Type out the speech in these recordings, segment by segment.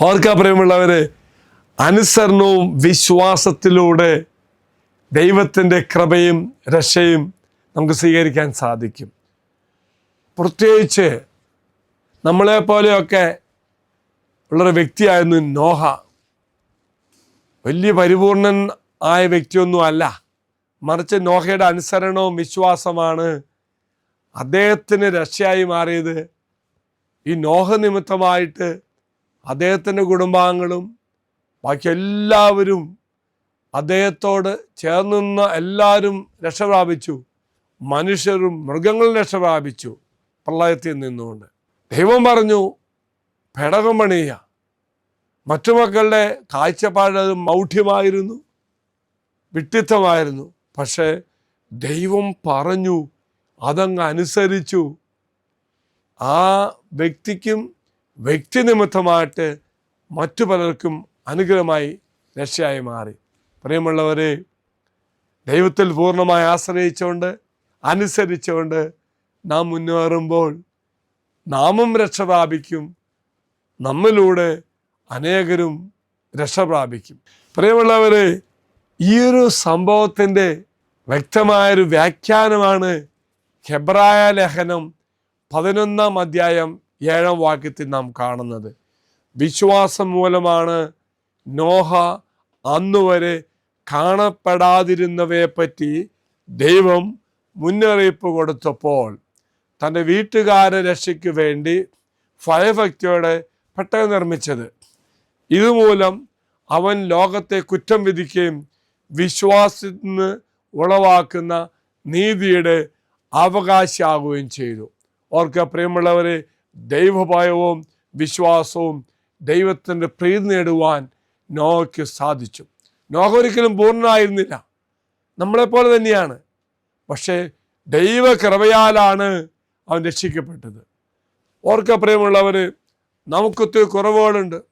ഓർക്കാ പ്രിയമുള്ളവരെ അനുസരണവും വിശ്വാസത്തിലൂടെ ദൈവത്തിന്റെ കൃപയും രക്ഷയും നമുക്ക് സ്വീകരിക്കാൻ സാധിക്കും. പ്രത്യേകിച്ച് നമ്മളെ പോലെയൊക്കെ ഉള്ളൊരു വ്യക്തിയായിരുന്നു നോഹ. വലിയ പരിപൂർണൻ ആയ വ്യക്തിയൊന്നും അല്ല മറിച്ച് നോഹയുടെ അനുസരണവും വിശ്വാസമാണ് അദ്ദേഹത്തിന് രക്ഷയായി മാറിയത്. ഈ നോഹ നിമിത്തമായിട്ട് അദ്ദേഹത്തിന്റെ കുടുംബാംഗങ്ങളും ബാക്കി എല്ലാവരും അദ്ദേഹത്തോട് ചേർന്ന് നിന്ന എല്ലാവരും രക്ഷപ്രാപിച്ചു. മനുഷ്യരും മൃഗങ്ങളും രക്ഷപ്രാപിച്ചു. പ്രളയത്തിൽ നിന്നുകൊണ്ട്. ദൈവം പറഞ്ഞു പെടകം പണിയ മറ്റു മക്കളുടെ കാഴ്ചപ്പാട് മൗഢ്യമായിരുന്നു വിട്ടിത്തമായിരുന്നു പക്ഷേ ദൈവം പറഞ്ഞു അതങ്ങ് അനുസരിച്ചു. ആ വ്യക്തിക്കും വ്യക്തി നിമിത്തമായിട്ട് മറ്റു പലർക്കും അനുഗ്രഹമായി രക്ഷയായി മാറി. പ്രിയമുള്ളവരെ ദൈവത്തിൽ പൂർണമായി ആശ്രയിച്ചുകൊണ്ട് അനുസരിച്ചുകൊണ്ട് നാം മുന്നേറുമ്പോൾ നാമും രക്ഷ പ്രാപിക്കും നമ്മിലൂടെ അനേകരും രക്ഷ പ്രാപിക്കും. പ്രിയമുള്ളവരെ ഈ ഒരു സംഭവത്തിന്റെ വ്യക്തമായൊരു വ്യാഖ്യാനമാണ് ഹെബ്രായ ലേഖനം പതിനൊന്നാം അധ്യായം ഏഴാം വാക്യത്തിൽ നാം കാണുന്നത്. വിശ്വാസം മൂലമാണ് നോഹ അന്നുവരെ കാണപ്പെടാതിരുന്നവയെപ്പറ്റി ദൈവം മുന്നറിയിപ്പ് കൊടുത്തപ്പോൾ തന്റെ വീട്ടുകാരെ രക്ഷയ്ക്ക് വേണ്ടി ഭയഭക്തിയോടെ പെട്ടകം നിർമ്മിച്ചത്. ഇതുമൂലം അവൻ ലോകത്തെ കുറ്റം വിധിക്കുകയും വിശ്വാസത്തിന് ഉളവാക്കുന്ന നീതിയുടെ അവകാശിയാകുകയും ചെയ്തു. ഓർക്ക പ്രിയമുള്ളവരെ ദൈവഭയവും വിശ്വാസവും ദൈവത്തിന്റെ പ്രീതി നേടുവാൻ നോഹയ്ക്ക് സാധിച്ചു. നോഹ ഒരിക്കലും പൂർണനായിരുന്നില്ല. നമ്മളെപ്പോലെ തന്നെയാണ്. പക്ഷേ ദൈവകൃപയാലാണ് അവൻ രക്ഷിക്കപ്പെട്ടത്. ഓർക്ക പ്രിയമുള്ളവർ നമുക്കൊത്തിരി കുറവുകളുണ്ട്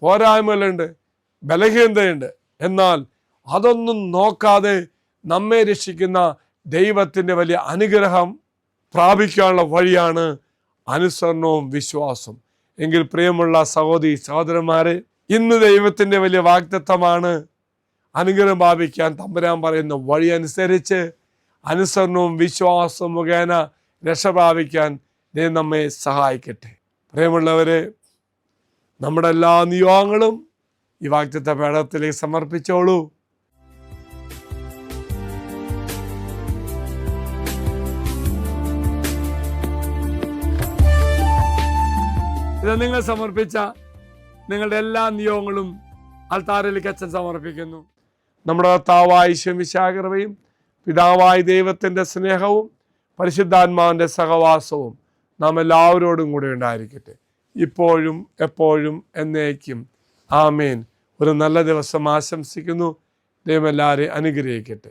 പോരായ്മകളുണ്ട് ബലഹീനതയുണ്ട്. എന്നാൽ അതൊന്നും നോക്കാതെ നമ്മെ രക്ഷിക്കുന്ന ദൈവത്തിന്റെ വലിയ അനുഗ്രഹം പ്രാപിക്കാനുള്ള വഴിയാണ് അനുസരണവും വിശ്വാസം എങ്കിൽ പ്രിയമുള്ള സഹോദരി സഹോദരന്മാരെ ഇന്ന് ദൈവത്തിന്റെ വലിയ വാഗ്ദത്തമാണ് അനുഗ്രഹം പ്രാപിക്കാൻ തമ്പുരാൻ പറയുന്ന വഴി അനുസരിച്ച് അനുസരണവും വിശ്വാസവും മുഖേന രക്ഷ പ്രാപിക്കാൻ ദൈവം നമ്മെ സഹായിക്കട്ടെ. പ്രിയമുള്ളവരെ നമ്മുടെ എല്ലാ നിയോഗങ്ങളും ഈ വാക്യത്തെ പേടത്തിലേക്ക് സമർപ്പിച്ചോളൂ. ഇത് നിങ്ങൾ സമർപ്പിച്ച നിങ്ങളുടെ എല്ലാ നിയോഗങ്ങളും അൽത്താരയിലേക്ക് അച്ഛൻ സമർപ്പിക്കുന്നു. നമ്മുടെ താവായി ശമിശാകൃപയും പിതാവായ ദൈവത്തിന്റെ സ്നേഹവും പരിശുദ്ധാത്മാവിന്റെ സഹവാസവും നാം എല്ലാവരോടും കൂടെ ഉണ്ടായിരിക്കട്ടെ. ഇപ്പോഴും എപ്പോഴും എന്നേക്കും. ആമേൻ. ഒരു നല്ല ദിവസം ആശംസിക്കുന്നു. ദൈവം എല്ലാവരെയും അനുഗ്രഹിക്കട്ടെ.